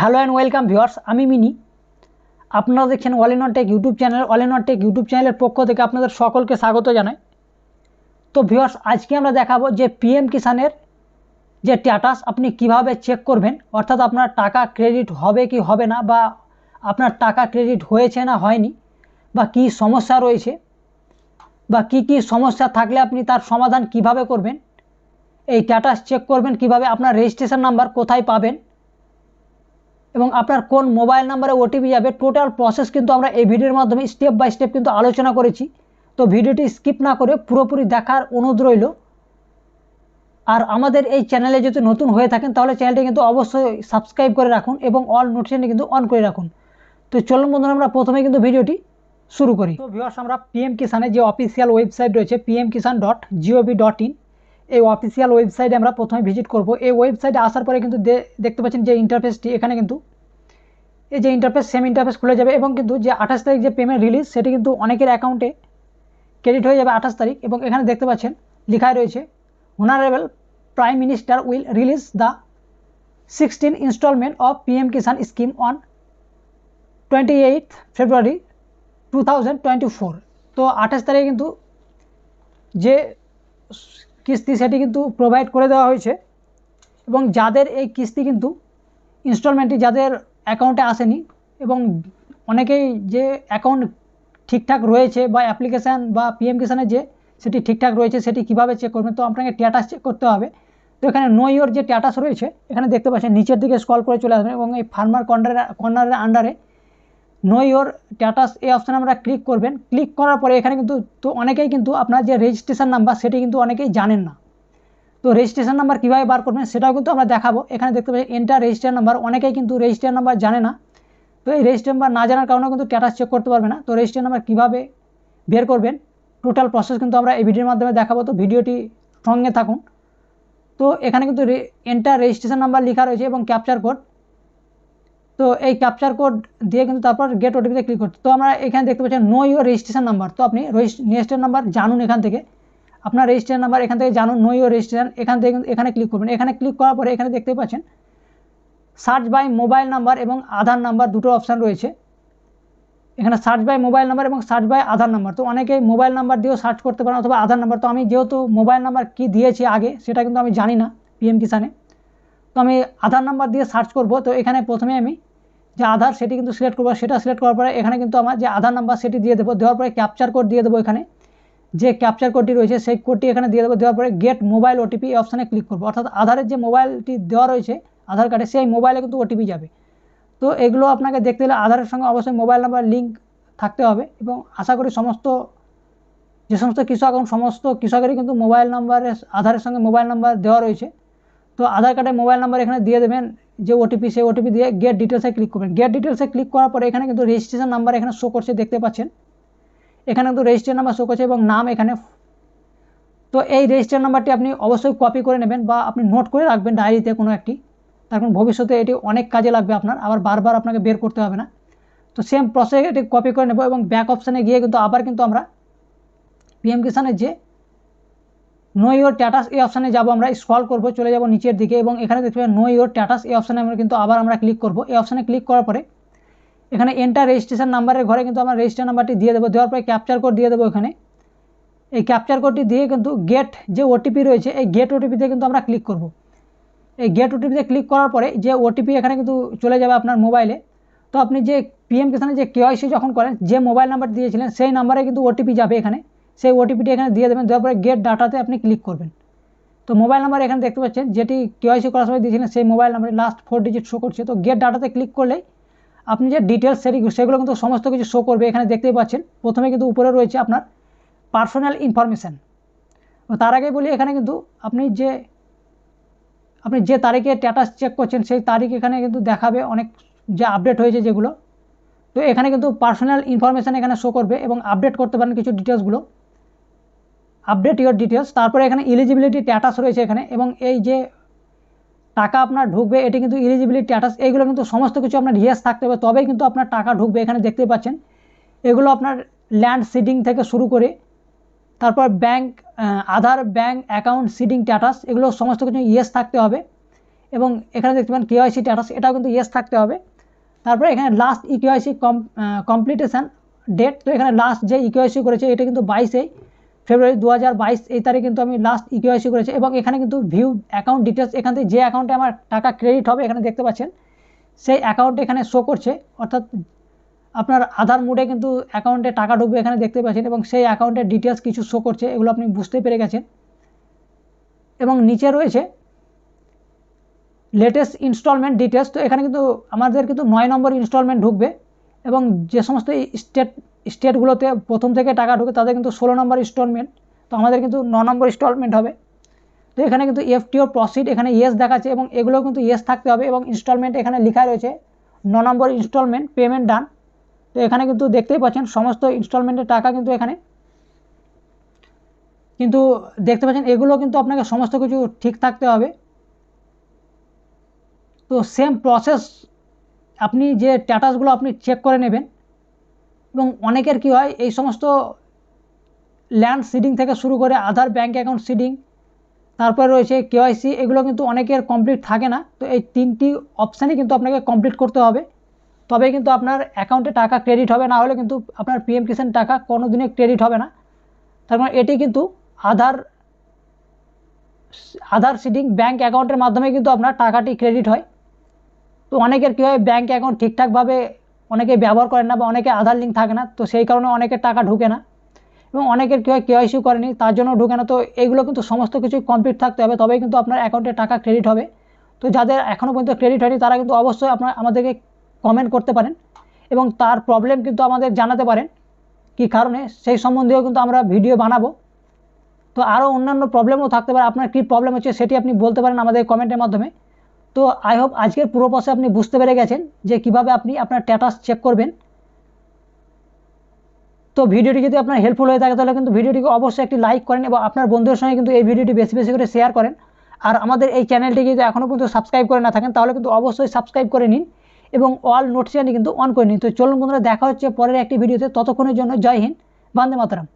Hello and welcome viewers আমি মিনি। আপনারা দেখছেন all in tech YouTube channel all in tech YouTube চ্যানেলের পক্ষ থেকে আপনাদের সকলকে স্বাগত জানাই। তো ভিউয়ার্স আজকে আমরা দেখাবো যে পিএম কিষানের যে স্ট্যাটাস আপনি কীভাবে চেক করবেন? অর্থাৎ আপনার টাকা ক্রেডিট হবে কি হবে না, বা আপনার টাকা ক্রেডিট হয়েছে না হয়নি, বা কি সমস্যা রয়েছে, বা কি কি সমস্যা থাকলে আপনি তার সমাধান কীভাবে করবেন? এই স্ট্যাটাস চেক করবেন কীভাবে? আপনার রেজিস্ট্রেশন নাম্বার কোথায় পাবেন? এবং আপনার কোন মোবাইল নাম্বারে ওটিপি যাবে টোটাল প্রসেস কিন্তু আমরা এই ভিডিওর মাধ্যমে স্টেপ বাই স্টেপ কিন্তু আলোচনা করেছি। তো ভিডিওটি স্কিপ না করে পুরোপুরি দেখার অনুরোধ রইল। আর আমাদের এই চ্যানেলে যদি নতুন হয়ে থাকেন, তাহলে চ্যানেলটি কিন্তু অবশ্যই সাবস্ক্রাইব করে রাখুন এবং অল নোটিফিকেশনটি কিন্তু অন করে রাখুন। তো চলুন বন্ধুরা, আমরা প্রথমে কিন্তু ভিডিওটি শুরু করি। তো ভিউয়ার্স আমরা পিএম কিষানের যে অফিসিয়াল ওয়েবসাইট রয়েছে PM Kisan dot GOV dot in এই অফিসিয়াল ওয়েবসাইটে আমরা প্রথমে ভিজিট করব। এই ওয়েবসাইটে আসার পরে কিন্তু দেখতে পাচ্ছেন যে ইন্টারফেসটি এখানে কিন্তু এই যে ইন্টারফেস সেম ইন্টারফেস খুলে যাবে এবং কিন্তু যে আঠাশ তারিখ যে পেমেন্ট রিলিজ সেটি কিন্তু অনেকের অ্যাকাউন্টে ক্রেডিট হয়ে যাবে আঠাশ তারিখ এবং এখানে দেখতে পাচ্ছেন লেখায় রয়েছে honourable prime minister will release the sixteen instalment of PM Kisan scheme on twenty eight February two thousand twenty four তো আঠাশ তারিখে কিন্তু যে কিস্তি সেটি কিন্তু প্রোভাইড করে দেওয়া হয়েছে। এবং যাদের এই কিস্তি কিন্তু ইনস্টলমেন্টটি যাদের অ্যাকাউন্টে আসেনি এবং অনেকেই যে অ্যাকাউন্ট ঠিকঠাক রয়েছে বা অ্যাপ্লিকেশান বা পিএম কিষানের যে সেটি ঠিকঠাক রয়েছে সেটি কীভাবে চেক করবেন, তো আপনাকে স্ট্যাটাস চেক করতে হবে। তো এখানে নো ইয়োর যে স্ট্যাটাস রয়েছে, এখানে দেখতে পাচ্ছেন, নিচের দিকে স্কল করে চলে আসবেন এবং এই ফার্মার কর্নারের কর্নারের আন্ডারে নো ইয়োর স্ট্যাটাস এই অপশানে আমরা ক্লিক করবেন। ক্লিক করার পরে এখানে কিন্তু তো অনেকেই কিন্তু আপনার যে রেজিস্ট্রেশন নাম্বার সেটি কিন্তু অনেকেই জানেন না। তো রেজিস্ট্রেশন নাম্বার কীভাবে বার করবেন সেটাও কিন্তু আমরা দেখাবো। এখানে দেখতে পাচ্ছি এন্টার রেজিস্টার নাম্বার অনেকেই কিন্তু রেজিস্টার নাম্বার জানে না। তো এই রেজিস্টার নাম্বার না জানার কারণে কিন্তু স্ট্যাটাস চেক করতে পারবে না। তো রেজিস্টার নাম্বার কীভাবে বের করবেন? টোটাল প্রসেস কিন্তু আমরা এই ভিডিওর মাধ্যমে দেখাবো। তো ভিডিওটি সঙ্গে থাকুন। তো এখানে কিন্তু এন্টার রেজিস্ট্রেশন নাম্বার লেখা রয়েছে এবং ক্যাপচার কোড তো এই ক্যাপচার কোড দিয়ে কিন্তু তারপর গেট ওটিপিতে ক্লিক করতে তো আমরা এখানে দেখতে পাচ্ছি নো ইউর রেজিস্ট্রেশন নাম্বার তো আপনি রেজিস্ট্রেশন নাম্বার জানুন এখান থেকে। আপনার রেজিস্ট্রেশন নাম্বার এখান থেকে জানুন নো ইউর রেজিস্ট্রেশন এখান থেকে এখানে ক্লিক করবেন। এখানে ক্লিক করার পরে এখানে দেখতে পাচ্ছেন সার্চ বাই মোবাইল নাম্বার এবং আধার নাম্বার দুটো অপশান রয়েছে। এখানে সার্চ বাই মোবাইল নাম্বার এবং সার্চ বাই আধার নাম্বার তো অনেকে মোবাইল নাম্বার দিয়েও সার্চ করতে পারেন অথবা আধার নাম্বার তো আমি যেহেতু মোবাইল নাম্বার কী দিয়েছি আগে, সেটা কিন্তু আমি জানি না পিএম কিষানে তো আমি আধার নাম্বার দিয়ে সার্চ করব। তো এখানে প্রথমে আমি যে আধার সেটি কিন্তু সিলেক্ট করব, সেটা সিলেক্ট করার পরে এখানে কিন্তু আমার যে আধার নাম্বার সেটি দিয়ে দেবো, দেওয়ার পরে ক্যাপচার কোড দিয়ে দেবো এখানে। যে ক্যাপচার কোডটি রয়েছে, সেই কোডটি এখানে দিয়ে দেবো, দেওয়ার পরে গেট মোবাইল ওটিপি এই অপশানে ক্লিক করব। অর্থাৎ আধারের যে মোবাইলটি দেওয়া রয়েছে, আধার কার্ডে সেই মোবাইলে কিন্তু ওটিপি যাবে। তো এগুলো আপনাকে দেখতে হলে আধারের সঙ্গে অবশ্যই মোবাইল নাম্বার লিঙ্ক থাকতে হবে এবং আশা করি সমস্ত, যে সমস্ত কৃষক এবং সমস্ত কৃষকেরই কিন্তু মোবাইল নাম্বারের আধারের সঙ্গে মোবাইল নাম্বার দেওয়া রয়েছে। তো আধার কার্ডে মোবাইল নাম্বার এখানে দিয়ে দেবেন যে ওটিপি সেই ওটিপি দিয়ে গেট ডিটেলসে ক্লিক করবেন। গেট ডিটেলসে ক্লিক করার পরে এখানে কিন্তু রেজিস্ট্রেশন নাম্বার এখানে শো করছে, দেখতে পাচ্ছেন? এখানে কিন্তু রেজিস্ট্রেশন নাম্বার শো করছে এবং নাম এখানে তো এই রেজিস্ট্রেশন নাম্বারটি আপনি অবশ্যই কপি করে নেবেন বা আপনি নোট করে রাখবেন ডায়েরিতে কোনো একটি। তার কারণ ভবিষ্যতে এটি অনেক কাজে লাগবে আপনার, আবার বারবার আপনাকে বের করতে হবে না। তো সেম প্রসেস এটি কপি করে নেব এবং ব্যাক অপশানে গিয়ে কিন্তু আবার কিন্তু আমরা পিএম কিষানের যে নো ইয়োর স্ট্যাটাস এই অপশানে যাব আমরা স্ক্রল করব, চলে যাব নিচের দিকে এবং এখানে দেখতে পাবেন নো ইয়োর স্ট্যাটাস এই অপশানে আমরা কিন্তু আবার আমরা ক্লিক করব। এই অপশানে ক্লিক করার পরে এখানে এন্টার রেজিস্ট্রেশন নাম্বারের ঘরে কিন্তু আমরা রেজিস্ট্রেশন নাম্বারটি দিয়ে দেবো। দেওয়ার পরে ক্যাপচার কোড দিয়ে দেবো এখানে। এই ক্যাপচার কোডটি দিয়ে কিন্তু গেট যে ওটিপি রয়েছে, এই গেট ওটিপিতে কিন্তু আমরা ক্লিক করব। এই গেট ওটিপিতে ক্লিক করার পরে যে ওটিপি এখানে কিন্তু চলে যাবে আপনার মোবাইলে তো আপনি যে পিএম কিষানে যে কেওয়াইসি যখন করেন, যে মোবাইল নাম্বার দিয়েছিলেন, সেই নাম্বারে কিন্তু ওটিপি যাবে এখানে। সেই ওটিপিটি এখানে দিয়ে দেবেন। দেওয়ার পরে গেট ডাটাতে আপনি ক্লিক করবেন। তো মোবাইল নাম্বার এখানে দেখতে পাচ্ছেন, যেটি কেওয়াইসি করার সময় দিয়েছিলেন, সেই মোবাইল নাম্বারে লাস্ট ফোর ডিজিট শো করছে। তো গেট ডাটাতে ক্লিক করলেই আপনি যে ডিটেলস সেগুলো কিন্তু সমস্ত কিছু শো করবে। এখানে দেখতেই পাচ্ছেন, প্রথমে কিন্তু উপরে রয়েছে আপনার পার্সোনাল ইনফরমেশান তার আগে বলি, এখানে কিন্তু আপনি যে আপনি যে তারিখে স্ট্যাটাস চেক করছেন, সেই তারিখ এখানে কিন্তু দেখাবে অনেক যে আপডেট হয়েছে যেগুলো। তো এখানে কিন্তু পার্সোনাল ইনফরমেশান এখানে শো করবে এবং আপডেট করতে পারেন কিছু ডিটেলসগুলো আপডেট ইউর ডিটেলস তারপরে এখানে ইলিজিবিলিটি স্ট্যাটাস রয়েছে এখানে, এবং এই যে টাকা আপনার ঢুকবে, এটি কিন্তু ইলিজিবিলিটি স্ট্যাটাস এইগুলো কিন্তু সমস্ত কিছু আপনার ইয়েস থাকতে হবে, তবেই কিন্তু আপনার টাকা ঢুকবে, এখানে দেখতে পাচ্ছেন। এগুলো আপনার ল্যান্ড সিডিং থেকে শুরু করে, তারপর bank Aadhaar bank account seeding status এগুলো সমস্ত কিছু ইয়েস থাকতে হবে, এবং এখানে দেখতে পান কেওয়াইসি স্ট্যাটাস এটাও কিন্তু ইয়েস থাকতে হবে। তারপরে এখানে লাস্ট ইকেওয়াইসি কম কমপ্লিটেশান ডেট তো এখানে লাস্ট যে ইকেওয়াইসি করেছে, এটা কিন্তু বাইশে ফেব্রুয়ারি দু হাজার বাইশ, এই তারিখ কিন্তু আমি লাস্ট ইকেওয়াইসি করেছি এবং এখানে কিন্তু ভিউ অ্যাকাউন্ট ডিটেলস এখান থেকে যে অ্যাকাউন্টে আমার টাকা ক্রেডিট হবে, এখানে দেখতে পাচ্ছেন, সেই অ্যাকাউন্ট এখানে শো করছে, অর্থাৎ আপনার আধার মোডে কিন্তু অ্যাকাউন্টে টাকা ঢুকবে এখানে দেখতে পাচ্ছেন এবং সেই অ্যাকাউন্টের ডিটেলস কিছু শো করছে, এগুলো আপনি বুঝতে পেরে গেছেন। এবং নিচে রয়েছে লেটেস্ট ইনস্টলমেন্ট ডিটেলস তো এখানে কিন্তু আমাদের কিন্তু নয় নম্বর ইনস্টলমেন্ট ঢুকবে। এবং যে সমস্ত স্টেট স্টেটগুলোতে প্রথম থেকে টাকা ঢুকে তাদের কিন্তু ষোলো নম্বর ইনস্টলমেন্ট তো আমাদের কিন্তু ন নম্বর ইনস্টলমেন্ট হবে। তো এখানে কিন্তু এফটিও প্রসিড এখানে ইয়েস দেখাচ্ছে এবং এগুলো কিন্তু ইয়েস থাকতে হবে এবং ইনস্টলমেন্ট এখানে লেখা রয়েছে, ন নম্বর ইনস্টলমেন্ট পেমেন্ট ডান তো এখানে কিন্তু দেখতেই পাচ্ছেন সমস্ত ইনস্টলমেন্টের টাকা কিন্তু এখানে। কিন্তু দেখতে পাচ্ছেন এগুলো কিন্তু আপনাকে সমস্ত কিছু ঠিক থাকতে হবে। তো সেম প্রসেস আপনি যে স্ট্যাটাসগুলো আপনি চেক করে নেবেন, এবং অনেকের কি হয়, এই সমস্ত ল্যান্ড সিডিং থেকে শুরু করে আধার ব্যাঙ্ক অ্যাকাউন্ট সিডিং তারপরে রয়েছে কেওয়াইসি এগুলো কিন্তু অনেকের কমপ্লিট থাকে না। তো এই তিনটি অপশানই কিন্তু আপনাকে কমপ্লিট করতে হবে। তবে কিন্তু আপনার অ্যাকাউন্টে টাকা ক্রেডিট হবে, না হলে কিন্তু আপনার পিএম কিষাণ টাকা কোনো দিনে ক্রেডিট হবে না। তার মানে এটি কিন্তু আধার আধার সিডিং ব্যাঙ্ক অ্যাকাউন্টের মাধ্যমে কিন্তু আপনার টাকাটি ক্রেডিট হয়। তো অনেকের কী হয় ব্যাঙ্ক অ্যাকাউন্ট ঠিকঠাকভাবে অনেকে ব্যবহার করেন না বা অনেকে আধার লিঙ্ক থাকে না, তো সেই কারণে অনেকের টাকা ঢুকে না। এবং অনেকের কী হয় কেওয়াইসি করেনি, তার জন্য ঢুকে না। তো এইগুলো কিন্তু সমস্ত কিছু কমপ্লিট থাকতে হবে, তবেই কিন্তু আপনার অ্যাকাউন্টে টাকা ক্রেডিট হবে। তো যাদের এখনও পর্যন্ত ক্রেডিট হয়নি, তারা কিন্তু অবশ্যই আপনার, আমাদেরকে কমেন্ট করতে পারেন। এবং তার প্রবলেম কিন্তু আমাদের জানাতে পারেন, কি কারণে, সেই সম্বন্ধেও কিন্তু আমরা ভিডিও বানাবো। তো আরও অন্যান্য প্রবলেমও থাকতে পারে, আপনার কী প্রবলেম হচ্ছে সেটি আপনি বলতে পারেন আমাদের কমেন্টের মাধ্যমে। তো আই হোপ আজকের পুরো প্রসে আপনি বুঝতে পেরে গেছেন যে কীভাবে আপনি আপনার স্ট্যাটাস চেক করবেন। তো ভিডিওটি যদি আপনার হেল্পফুল হয়ে থাকে, তাহলে কিন্তু ভিডিওটিকে অবশ্যই একটি লাইক করেন এবং আপনার বন্ধুদের সঙ্গে কিন্তু এই ভিডিওটি বেশি বেশি করে শেয়ার করেন। আর আমাদের এই চ্যানেলটি যদি এখনও পর্যন্ত সাবস্ক্রাইব করে না থাকেন, তাহলে কিন্তু অবশ্যই সাবস্ক্রাইব করে নিন এবং অল নোটিফিকেশানটি কিন্তু অন করে নিন। তো চলুন বন্ধুরা, দেখা হচ্ছে পরের একটি ভিডিওতে। ততক্ষণের জন্য জয় হিন্দ, বান্দে মাতারাম।